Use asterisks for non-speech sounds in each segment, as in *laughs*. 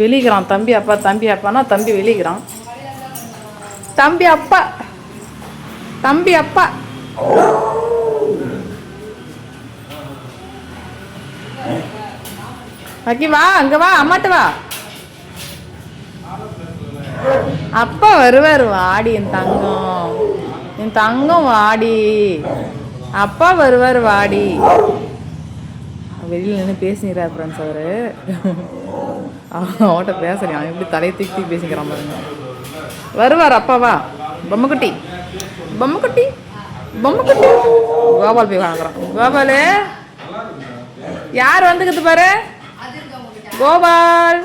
வெளிக்கிறான் தம்பி அப்பா தம்பி அப்பானா தம்பி வெளிகிறான் தம்பி அப்பா தம்பி அப்பா. அக்கி வா அங்க வா அம்மாட்ட வா. அப்பா வருவார் வாடி என் தங்கம். என் தங்கம் வாடி. அப்பா வருவார் வாடி. வெளியில் நின்று பேசிக்கிறார் ஃப்ரெண்ட்ஸ் அவர் அவன்கிட்ட பேசுகிறேன் அவன் எப்படி தலையை தூக்கி பேசிக்கிறான் பாருங்க. வருவார் அப்பாவா பொம்மைக்குட்டி. பொம்மைக்குட்டி. பொம்மைக்குட்டி. கோபால் போய் வாங்குறான். கோபால்? யார் வந்துக்குது பாரு? கோபால்.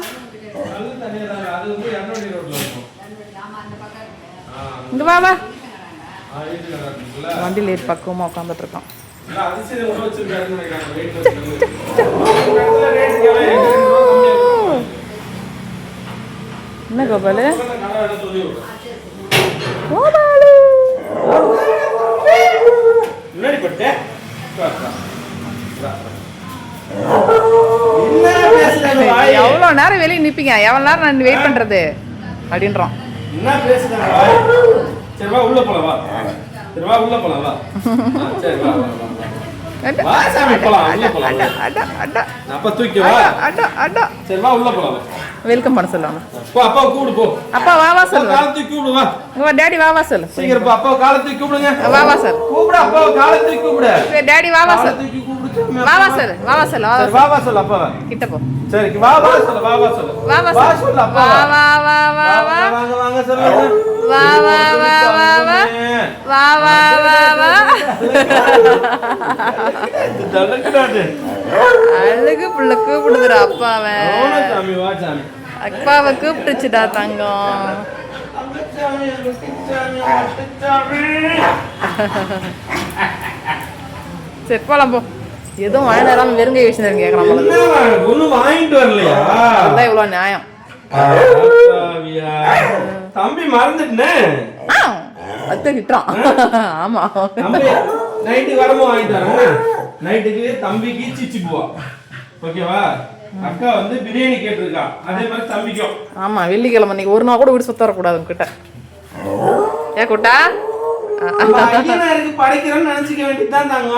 இங்கே வா வா. வண்டி லேட் உட்காந்துட்ருக்கான் உட்காந்துட்டு இருக்கான். என்ன கோபாலு? எவ்வளோ நேரம் வெளியே நிற்பீங்க எவ்வளோ நேரம் நான் வெயிட் பண்ணுறது அப்படின்றோம். என்ன பேசுகிறேன் சரிவா உள்ளே போகலாம் வா. சரிவா உள்ளே போகலாம் வா. சரி வா. வா, சாமி போலாம் உள்ள போலாம் அட, அட, அப்பா தூக்கி வா. அட, அட. சரி வா உள்ள போலாம். வெல்கம் பண்ண சொல்லுவாங்க. போ அப்பா கூப்பிடு போ. அப்பா வா வா சொல்லு. காலை தூக்கி கூப்பிடு வா. இங்க வா டேடி வா வா சொல்லு. சீக்கிரம் போ அப்பா காலை தூக்கி கூப்பிடுங்க. வா வா சார் கூப்பிடு அப்பா காலை தூக்கி கூப்பிடு. டேடி வா வா சார் தூக்கி கூப்பிடு. வா வா வா வா வா வா சொல்லு அப்பா. கிட்ட போ. சரி வா வா சொல்லு வா வா சொல்லு. வா வா வா சார் சொல்லு அப்பா வா வா. வா வா வா வா வாங்க வாங்க சொல்லுங்க. வா வா வா வா வா வா. வா வா வா தலக்குடாது அழகு புள்ள கூப்பிடுதுடா அப்பாவை. அப்பாவை கூப்பிட்டுச்சுடா தங்கம். சரி போலாம் போ. எதுவும் வாங்கிட்டு வராம வெறுங்கை கேட்கலாம் போல. என்ன ஒண்ணும் வாங்கிட்டு வரலையா? அதுதான் இவ்வளோ நியாயம். தம்பி மறந்துட்டேன். அத்தை திட்டுறான் ஆமா. நைட்டுக்கு வரமோ வாங்கிட்டு வரேன். நைட்டுக்கு தம்பிக்கு சிச்சி போவா. ஓகேவா? அக்கா வந்து பிரியாணி கேட்டிருக்கா. அதே மாதிரி தம்பிக்கும். ஆமா வெள்ளிக்கிழமை இன்னைக்கு ஒரு நாள் கூட வீடு சுத்த வரக்கூடாது உங்ககிட்ட ஏ குட்டா? படைக்கிறோம்னு நினைச்சுக்க வேண்டியதுதான் தாங்க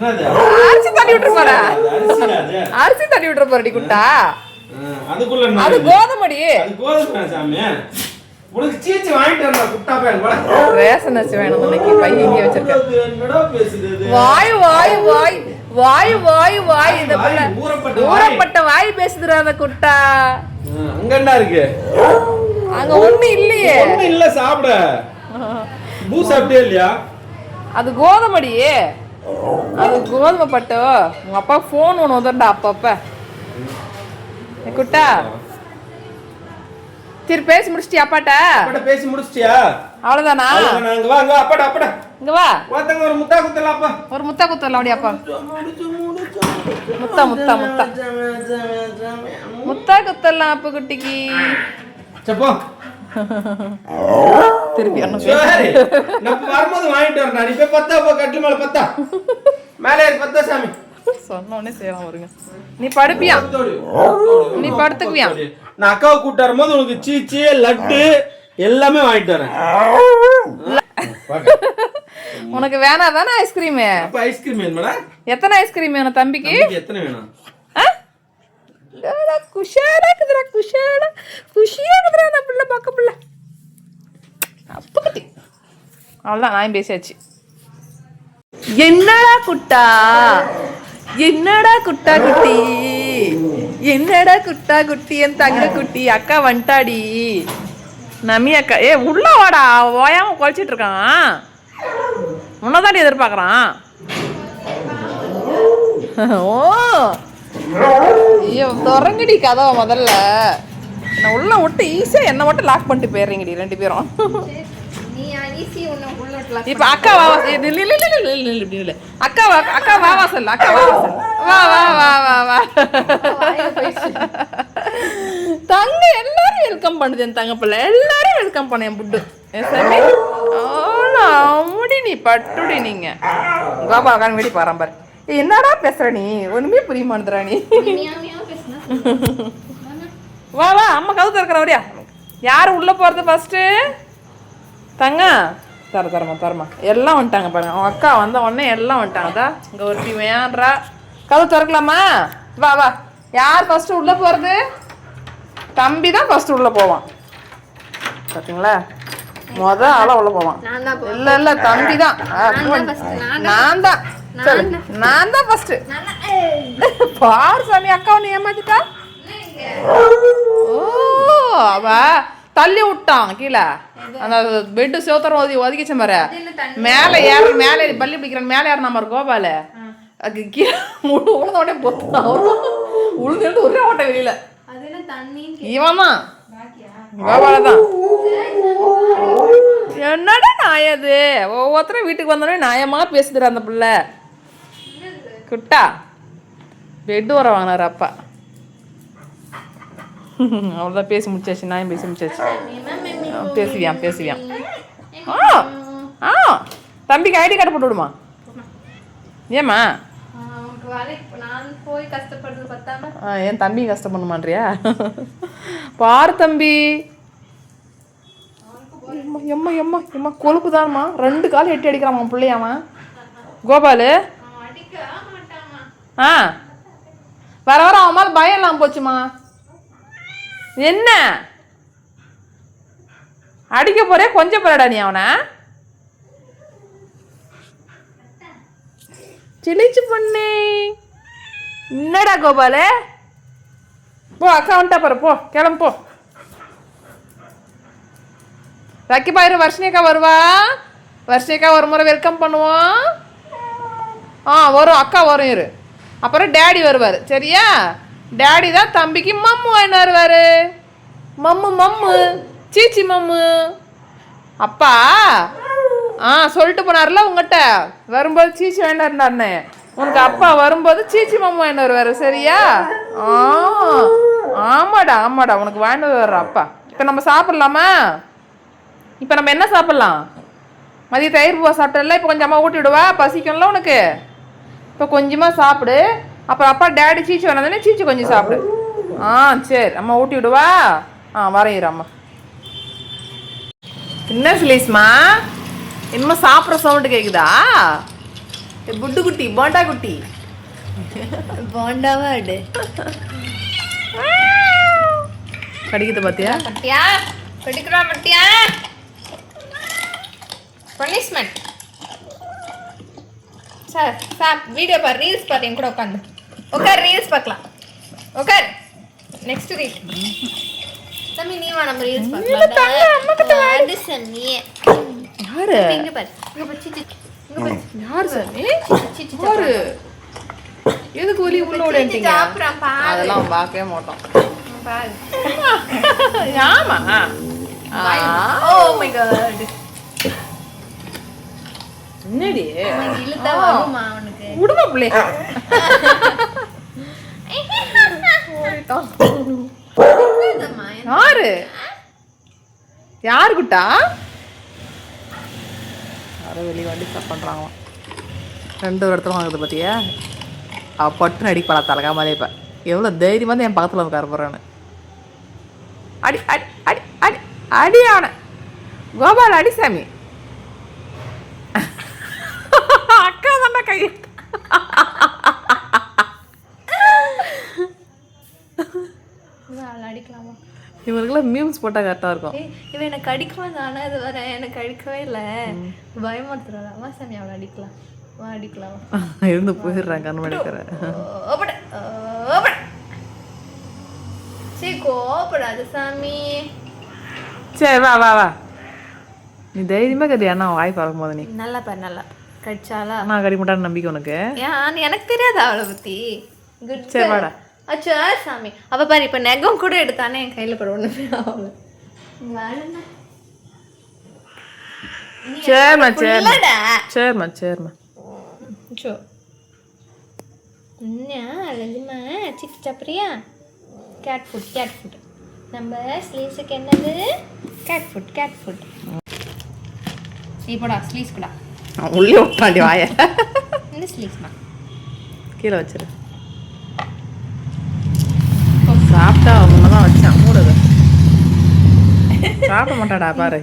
அரிசி தண்ணி விட்டுற போற? அரிசி தண்ணி விட்டுற போறடி குட்டா அதுக்குள்ள அது? கோதுமடி. அது கோதுமை சாமி. உனக்கு சீச்சி வாங்கிட்டு வரல குட்டா பையன் கூட. ரேஷன் அரிசி வேணும் இன்னைக்கு பையன் இங்கே வச்சிருக்க. அது என்னடா பேசுது இது? வாய் வாய் வாய் வாய் வாய் வாய் இந்த பிள்ளை. ஊறப்பட்ட வாய். பேசுதுடா அந்த குட்டா. அங்க என்ன இருக்கு? அங்க ஒண்ணு இல்லையே. இல்ல சாப்பிட. பூ சாப்பிட்டே இல்லையா? அது கோதுமடி. அது கோதுமை பட்டு உங்க அப்பா ஃபோன் ஒன்று உதண்டா அப்பப்ப. குட்டா. சரி பேசி முடிச்சிட்டியா அப்பாட்ட? அப்பாட்ட பேசி முடிச்சிட்டியா? அவ்வளவுதானா? அங்க வா அங்க வா, அப்பாடா அப்பாடா இங்க வா. ஒருத்தங்க ஒரு முத்தா குத்தலாம் அப்பா. ஒரு முத்தா குத்தலாம் அப்படியே அப்பா. முத்தா முத்தா முத்தா. முத்தா குத்தலாம் அப்பு குட்டிக்கு. சப்போ. திருப்பி நம்ம வரும்போது வாங்கிட்டு வரணும் நீ போய் பத்தா போ கட்டு மேல பத்தா? மேலே பத்தா சாமி. சொன்ன உடனே செய்யலாம் வருங்க நீ படுப்பியா. நீ படுத்துக்குவியா? நான் அக்காவை கூட்டு வரும்போது உனக்கு சீச்சி லட்டு எல்லாமே வாங்கிட்டு வரேன். உனக்கு வேணாம் தானே ஐஸ்கிரீமு? ஐஸ்கிரீம் வேணுமாடா? எத்தனை ஐஸ்கிரீம் வேணும் தம்பிக்கு எத்தனை வேணும்? குஷாலா இருக்குதுடா குஷாலா. குஷியாக இருக்குதுடா அந்த பிள்ளை பார்க்க பிள்ளை. அப்போ கத்தி அவ்வளோதான் நான் பேசியாச்சு. என்னடா குட்டா? என்னடா குட்டா குட்டி? என்னடா குட்டா குட்டி? என் தங்க குட்டி அக்கா வந்துட்டாடி நமி அக்கா. ஏ உள்ள வாடா. ஓயாம குழச்சிட்டு இருக்கான். உன்னதாண்டி எதிர்பார்க்குறான். ஓ. ஐயோ திறங்கடி கதவை முதல்ல. நான் உள்ள விட்டு ஈஸியாக என்ன மட்டும் லாக் பண்ணிட்டு போயிடுறீங்கடி ரெண்டு பேரும். இப்போ அக்கா வா வா இல்ல இல்ல இல்ல இல்ல இல்ல இல்ல அக்கா வா அக்கா வா வா அக்கா வா வா வா வா வா வா தங்க எல்லாரும் வெல்கம் பண்ணுது என் தங்க பிள்ளை. எல்லாரும் வெல்கம் பண்ண என் புட்டு. என் சாமி. ஆனா முடி நீ பட்டுடி நீங்க. பாபா உட்காந்து வெடி பாரு. என்னடா பேசுற நீ? ஒண்ணுமே புரிய மாட்டேறா நீ. *laughs* வா வா அம்மா கவு திறக்கிற வரியா யார் உள்ள போறது ஃபர்ஸ்ட் தங்க. தர தரமா தரமா. எல்லாம் வந்துட்டாங்க பாருங்க. அவங்க அக்கா வந்த உடனே எல்லாம் வந்துட்டாங்க. தா இங்க ஒருத்தி வேண்டா கவு திறக்கலாமா? வா வா. யார் ஃபர்ஸ்ட் உள்ள போறது? தம்பி தான் ஃபர்ஸ்ட் உள்ள போவான். பாத்தீங்களா? முத ஆளா உள்ள போவான். இல்ல இல்ல தம்பி தான் நான் தான். நான் தான் ஃபர்ஸ்ட் பார் சாமி அக்கா உன்னை ஏமாத்திட்டா? ஓ அவ தள்ளி விட்டான் கீழே. அந்த பெட்டு சிவத்தரம் ஒதுக்கி என்ன தண்ணி? மேலே ஏற மேலே பள்ளி பிடிக்கிறான். மேலே ஏறின மாதிரி கோபால. அது கீழே உழு உழுந்த உடனே பொத்தான் உழுந்து ஒரே ஓட்ட வெளியில. இவன் தான் கோபால தான் என்னடா நாயது ஒவ்வொருத்தரும் வீட்டுக்கு வந்தோடனே நியாயமா பேசுதுடா அந்த பிள்ளை. குட்டா. பெட் வர வாங்கினார் அப்பா. அவ்வளோதான் பேசி முடிச்சாச்சு நான் பேசி முடிச்சாச்சு? ஆ, பேசுவியான் பேசுவியான் ஆ ஆ தம்பிக்கு ஐடி கார்டு போட்டு விடுமா? ஏம்மா? என் தம்பி கஷ்டம் பண்ண தம்பி. எம்மா எம்மா எம்மா கொழுப்பு தான்மா ரெண்டு கால் எட்டி அடிக்கிறான் பிள்ளையாமா கோபாலு? ஆ. வர வர அவன் மேலே பயம் இல்லாமல் போச்சுமா. என்ன? அடிக்க போறே கொஞ்சம் போறடா நீ அவனை. சிலிச்சு பண்ணே. என்னடா கோபாலு? போ அக்கா வந்துட்டா பாரு போ கிளம்பு போ. ரக்கி பாயிரு வர்ஷினியக்கா வருவா? வர்ஷினியக்கா ஒரு முறை வெல்கம் பண்ணுவோம் ஆ வரும் அக்கா வரும் இரு. அப்புறம் டேடி வருவார். சரியா? டேடி தான் தம்பிக்கு மம்மு வாங்கினு வருவார். மம்மு மம்மு. சீச்சி மம்மு. அப்பா ஆ சொல்லிட்டு போனார்ல உங்ககிட்ட? வரும்போது சீச்சி வாங்கிட்டு இருந்தாருன்னு உனக்கு அப்பா வரும்போது சீச்சி மம்மு வாங்கினு வருவார். சரியா? ஆ ஆமாடா ஆமாடா. உனக்கு வாங்கிட்டு வர்ற அப்பா. இப்போ நம்ம சாப்பிட்லாமா? இப்போ நம்ம என்ன சாப்பிட்லாம்? மதிய தயிர் பூவா சாப்பிட்டல இப்போ கொஞ்சம் அம்மா ஊட்டி விடுவா பசிக்கும்ல உனக்கு? இப்போ கொஞ்சமாக சாப்பிடு. அப்புறம் அப்பா டேடி சீச்சி வேணாதானே சீச்சி கொஞ்சம் சாப்பிடு. ஆ சரி. அம்மா ஊட்டி விடுவா? ஆ வரையிற அம்மா. என்ன சிலேஸ்மா? என்னமோ சாப்பிட்ற சவுண்டு கேட்குதா புட்டு குட்டி போண்டா குட்டி. போண்டாவா அடு கடிக்குது பார்த்தியா பட்டியா படிக்கிறா பட்டியா பனிஷ்மெண்ட் சார் சார் வீடியோ பார் ரீல்ஸ் பாரு என் கூட உட்காந்து உட்கார் ரீல்ஸ் பார்க்கலாம். உட்கார் நெக்ஸ்ட் வீக் தம்பி நீ வா நம்ம ரீல்ஸ் பார்க்கலாம். ஆடு சன்னியே யாரு? இங்க பாரு. இங்க பாரு சிச்சி. இங்க பாரு. யார் சாமி சிச்சி யாரு? எதுக்கு ஒலி உள்ள பாரு. அதெல்லாம் பார்க்கவே மாட்டோம். பாரு. ஆமா. ஓ மை காட் என்னடி? இழுத்தா வருமா அவனுக்கு? விடுமா யாரு? யாரு குட்டா? யாரோ வெளியே வண்டி ஸ்டாப் பண்ணுறாங்களாம் ரெண்டு இடத்துல வாங்குது பார்த்தியா அவள் பட்டுன்னு அடிப்பாளா தலகா மாதிரி இப்போ. எவ்வளோ தைரியமாக என் பக்கத்தில் உட்கார போகிறான்னு அடி அடி அடி அடி அடி அவனை. கோபால் அடி சாமி அக்கா தாண்டா கை இவன் அவளை அடிக்கலாமா இவருக்கெல்லாம் மீம்ஸ் போட்டால் கரெக்டாக இருக்கும். இவன் எனக்கு அடிக்குவான் ஆனா இது வர எனக்கு அடிக்கவே இல்லை. பயமுறுத்துறாள் அம்மா சாமி அவளை அடிக்கலாம். வா அடிக்கலாம். வா. *laughs* இருந்து போயிடுறேன் மடிக்கிற ஓப்பட ஓப்பட சரி கோப்படாது சாமி. சரி வா வா வா. நீ தைரியமா கதி அண்ணா வாய் பறக்கும் போது நீ. நல்லா பாரு நல்லா. கடிச்சாலா நான் கடி மாட்டான்னு நம்பிக்கை உனக்கு. ஏன் எனக்கு தெரியாது அவளை பத்தி. குட் சரி, வாடா. அச்சா சாமி. அவ பாரு இப்ப நெகம் கூட எடுத்தானே என் கையில போட ஒண்ணுமே ஆகல வேலைன்னா சரிம்மா சரிம்மா சரிம்மா சரிம்மா சோ என்ன அழகுமா சிக்கு சாப்பிட்றியா? கேட் ஃபுட் கேட் ஃபுட் நம்ம ஸ்லீவ்ஸுக்கு என்னது? கேட் ஃபுட் கேட் ஃபுட் நீ போடா ஸ்லீவ்ஸ் கூட உள்ளே விட்டாண்டி வாய. ஸ்லீவ்ஸ்மா கீழே வச்சிரு. சாப்பிட்டா அவங்க தான் வச்சான் மூடுது *laughs* சாப்பிட மாட்டாடா பாரு.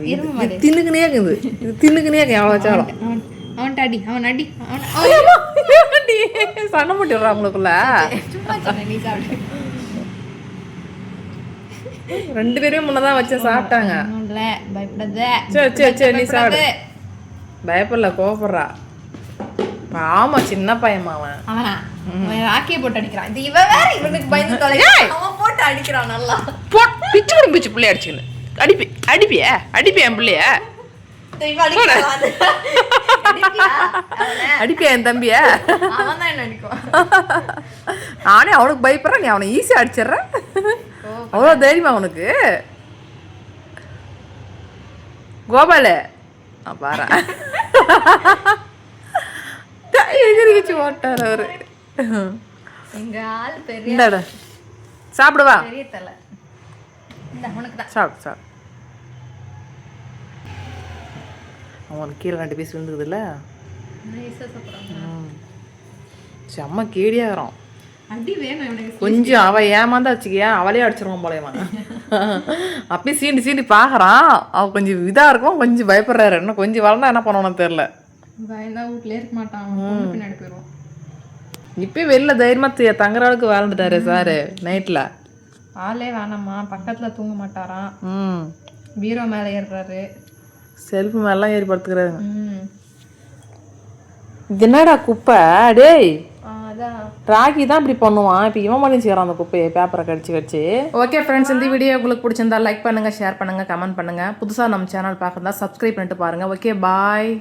தின்னுக்குனே இருக்குது. இது தின்னுக்குனே எவ்வளோ வச்சாலும். அவன் அடி அவன் அடி ரெண்டு பேரும் முன்னதான் வச்சு சாப்பிட்டாங்க. சரி சரி சரி நீ சாப்பிடு. பயப்படல கோபப்படுறா ஆமா சின்ன பையன் அவன். அவன்? போட்டு அடிக்கிறான். இவன் இவனுக்கு பயந்து அடிக்கிறான் நல்லா. போ பிச்சு பிடி பிச்சு பிள்ளைய அடிச்சுக்கணும் அடிப்பி அடிப்பிய? அடிப்பிய என் பிள்ளைய. அடிப்பியா? என் தம்பிய? நானே அவனுக்கு பயப்படுறேன் நீ அவனை ஈஸியா அடிச்சிடுற. அவ்வளோ தைரியமா அவனுக்கு கோபாலு. பாரு. எகிரிச்சு ஓட்டார் அவரு. எங்க ஆள் பெரிய சாப்பிடுவா? பெரிய தலை இந்த உனக்கு தான். சாப்பிடு சாப்பிடு அவனுக்கு கீழே ரெண்டு பீஸ் விழுந்துக்குதுல்ல செம்ம கேடியாகிறோம் கொஞ்சம் அவ ஏமாந்தா வச்சுக்கியா? அவளே அடிச்சிருவான் போலயமா அப்படியே சீண்டி சீண்டி பார்க்கறான் அவ கொஞ்சம் இதா இருக்கும். கொஞ்சம் பயப்படுறாரு. இன்னும் கொஞ்சம் வளர்ந்தா என்ன பண்ணணும்னு தெரியல. வீட்லயே இருக்க மாட்டான். பின்னாடி போயிடுவான். இப்பயே வெளில தைரியமா தி- தங்குற அளவுக்கு வாழ்ந்துட்டாரு சாரு நைட்ல. ஆளே வேணாம்மா பக்கத்துல தூங்க மாட்டாராம். ம். பீரோ மேல ஏறுறாரு. செல்ஃபி மேலாம் ஏறி இது என்னடா குப்பை? டேய். ராகி தான் இப்படி பண்ணுவான். இப்போ இவன் பண்ணி செய்கிறான் அந்த குப்பையை பேப்பரை கடிச்சு கடிச்சு ஓகே ஃப்ரெண்ட்ஸ் இந்த வீடியோ உங்களுக்கு பிடிச்சிருந்தா லைக் பண்ணுங்க ஷேர் பண்ணுங்க கமெண்ட் பண்ணுங்க. புதுசாக நம்ம சேனல் பார்க்குறதா சப்ஸ்கிரைப் பண்ணிட்டு பாருங்க. Okay bye